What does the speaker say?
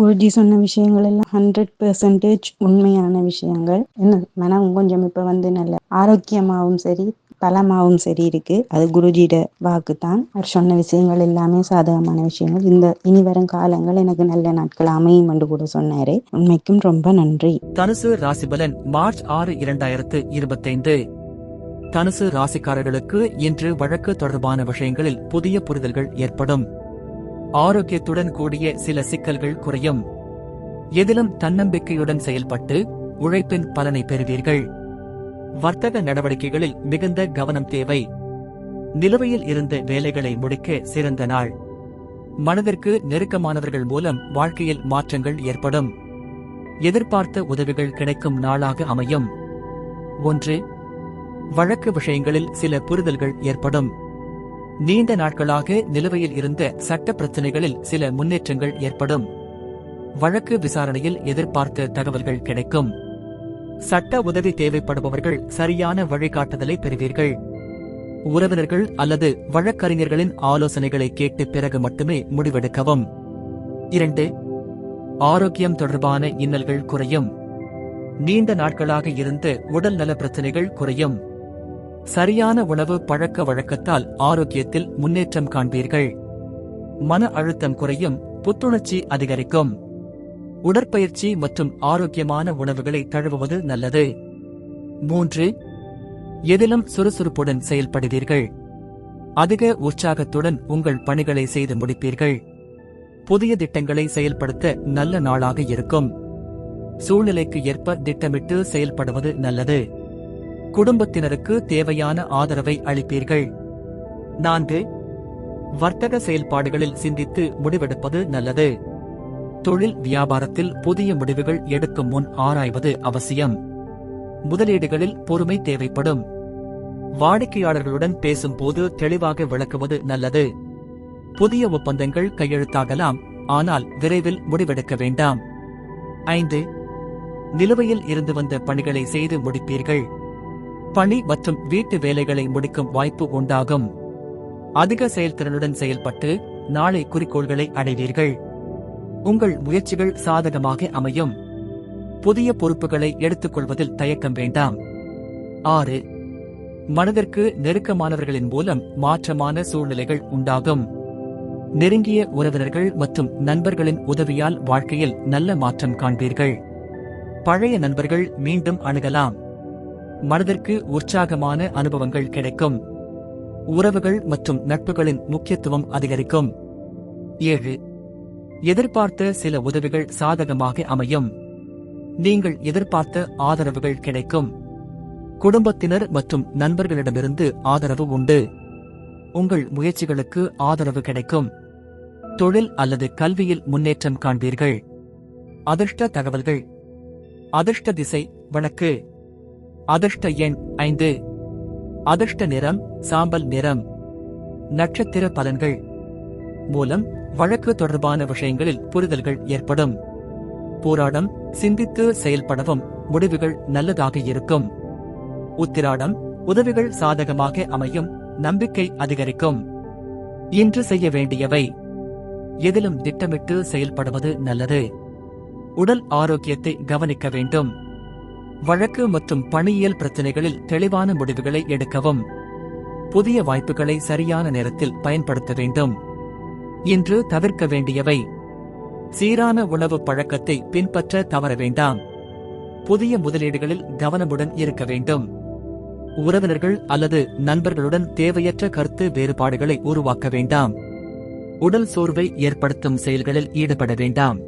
குருஜி சொன்ன விஷயங்கள் எல்லாம் ஹண்ட்ரட் பெர்சன்டேஜ் உண்மையான விஷயங்கள். என்ன? மனம் கொஞ்சம் இப்ப வந்து நல்ல ஆரோக்கியமாகவும் சரி பலமாகவும் சரி இருக்கு. அது குருஜியோட வாக்கு தான் அவர் சொன்ன விஷயங்கள் எல்லாமே சாதகமான விஷயங்கள். இந்த இனி வரும் காலங்கள் எனக்கு நல்ல நாட்கள் அமையும் என்று கூட சொன்னாரு. உண்மைக்கும் ரொம்ப நன்றி. தனுசு ராசிபலன் மார்ச் ஆறு இரண்டாயிரத்து இருபத்தைந்து. தனுசு ராசிக்காரர்களுக்கு இன்று வழக்கு தொடர்பான விஷயங்களில் புதிய புரிதல்கள் ஏற்படும். ஆரோக்கியத்துடன் கூடிய சில சிக்கல்கள் குறையும். எதிலும் தன்னம்பிக்கையுடன் செயல்பட்டு உழைப்பின் பலனை பெறுவீர்கள். வர்த்தக நடவடிக்கைகளில் மிகுந்த கவனம் தேவை. நிலுவையில் இருந்த வேலைகளை முடிக்க சிறந்த நாள். மனதிற்கு நெருக்கமானவர்கள் மூலம் வாழ்க்கையில் மாற்றங்கள் ஏற்படும். எதிர்பார்த்த உதவிகள் கிடைக்கும் நாளாக அமையும். ஒன்று வழக்கு விஷயங்களில் சில புரிதல்கள் ஏற்படும். நீண்ட நாட்களாக நிலுவையில் இருந்த சட்ட பிரச்சினைகளில் சில முன்னேற்றங்கள் ஏற்படும். வழக்கு விசாரணையில் எதிர்பார்த்த தகவல்கள் கிடைக்கும். சட்ட உதவி தேவைப்படுபவர்கள் சரியான வழிகாட்டுதலை பெறுவீர்கள். உறவினர்கள் அல்லது வழக்கறிஞர்களின் ஆலோசனைகளை கேட்டு பிறகு மட்டுமே முடிவெடுக்கவும். இரண்டு ஆரோக்கியம் தொடர்பான இன்னல்கள் குறையும். நீண்ட நாட்களாக இருந்து உடல் நல பிரச்சனைகள் குறையும். சரியான உணவு பழக்க வழக்கத்தால் ஆரோக்கியத்தில் முன்னேற்றம் காண்பீர்கள். மன அழுத்தம் குறையும் புத்துணர்ச்சி அதிகரிக்கும். உடற்பயிற்சி மற்றும் ஆரோக்கியமான உணவுகளை தழுவுவது நல்லது. மூன்று எதிலும் சுறுசுறுப்புடன் செயல்படுவீர்கள். அதிக உற்சாகத்துடன் உங்கள் பணிகளை செய்து முடிப்பீர்கள். புதிய திட்டங்களை செயல்படுத்த நல்ல நாளாக இருக்கும். சூழ்நிலைக்கு ஏற்ப திட்டமிட்டு செயல்படுவது நல்லது. குடும்பத்தினருக்கு தேவையான ஆதரவை அளிப்பீர்கள். நான்கு வர்த்தக செயல்பாடுகளில் சிந்தித்து முடிவெடுப்பது நல்லது. தொழில் வியாபாரத்தில் புதிய முடிவுகள் எடுக்கும் முன் ஆராய்வது அவசியம். முதலீடுகளில் பொறுமை தேவைப்படும். வாடிக்கையாளர்களுடன் பேசும்போது தெளிவாக விளக்குவது நல்லது. புதிய ஒப்பந்தங்கள் கையெழுத்தாகலாம் ஆனால் விரைவில் முடிவெடுக்க வேண்டாம். ஐந்து நிலுவையில் இருந்து வந்த பணிகளை செய்து முடிப்பீர்கள். பணி மற்றும் வீட்டு வேலைகளை முடிக்கும் வாய்ப்பு உண்டாகும். அதிக செயல்திறனுடன் செயல்பட்டு நாளை குறிக்கோள்களை அடைவீர்கள். உங்கள் முயற்சிகள் சாதகமாக அமையும். புதிய பொறுப்புகளை எடுத்துக்கொள்வதில் தயக்கம் வேண்டாம். ஆறு மனதிற்கு நெருக்கமானவர்களின் மூலம் மாற்றமான சூழ்நிலைகள் உண்டாகும். நெருங்கிய உறவினர்கள் மற்றும் நண்பர்களின் உதவியால் வாழ்க்கையில் நல்ல மாற்றம் காண்பீர்கள். பழைய நண்பர்கள் மீண்டும் அணுகலாம். மனதிற்கு உற்சாகமான அனுபவங்கள் கிடைக்கும். உறவுகள் மற்றும் நட்புகளின் முக்கியத்துவம் அதிகரிக்கும். ஏழு. எதிர்பார்த்த சில உதவிகள் சாதகமாக அமையும். நீங்கள் எதிர்பார்த்த ஆதரவுகள் கிடைக்கும். குடும்பத்தினர் மற்றும் நண்பர்களிடமிருந்து ஆதரவு உண்டு. உங்கள் முயற்சிகளுக்கு ஆதரவு கிடைக்கும். தொழில் அல்லது கல்வியில் முன்னேற்றம் காண்பீர்கள். அதிர்ஷ்ட தகவல்கள். அதிர்ஷ்ட திசை வழக்கு அதிர்ஷ்ட எண் ஐந்து. அதிர்ஷ்ட நிறம் சாம்பல் நிறம். நட்சத்திர பலன்கள். மூலம் வழக்கு தொடர்பான விஷயங்களில் புரிதல்கள் ஏற்படும். போராடம் சிந்தித்து செயல்படவும் முடிவுகள் நல்லதாக இருக்கும். உத்திராடம் உதவிகள் சாதகமாக அமையும் நம்பிக்கை அதிகரிக்கும். இன்று செய்ய வேண்டியவை. எதிலும் திட்டமிட்டு செயல்படுவது நல்லது. உடல் ஆரோக்கியத்தை கவனிக்க வேண்டும். வழக்கு மற்றும் பணியியல் பிரச்சனைகளில் தெளிவான முடிவுகளை எடுக்கவும். புதிய வாய்ப்புகளை சரியான நேரத்தில் பயன்படுத்த வேண்டும். இன்று தவிர்க்க வேண்டியவை. சீரான உணவு பழக்கத்தை பின்பற்ற தவற வேண்டாம். புதிய முதலீடுகளில் கவனமுடன் இருக்க வேண்டும். உறவினர்கள் அல்லது நண்பர்களுடன் தேவையற்ற கருத்து வேறுபாடுகளை உருவாக்க வேண்டாம். உடல் சோர்வை ஏற்படுத்தும் செயல்களில் ஈடுபட வேண்டாம்.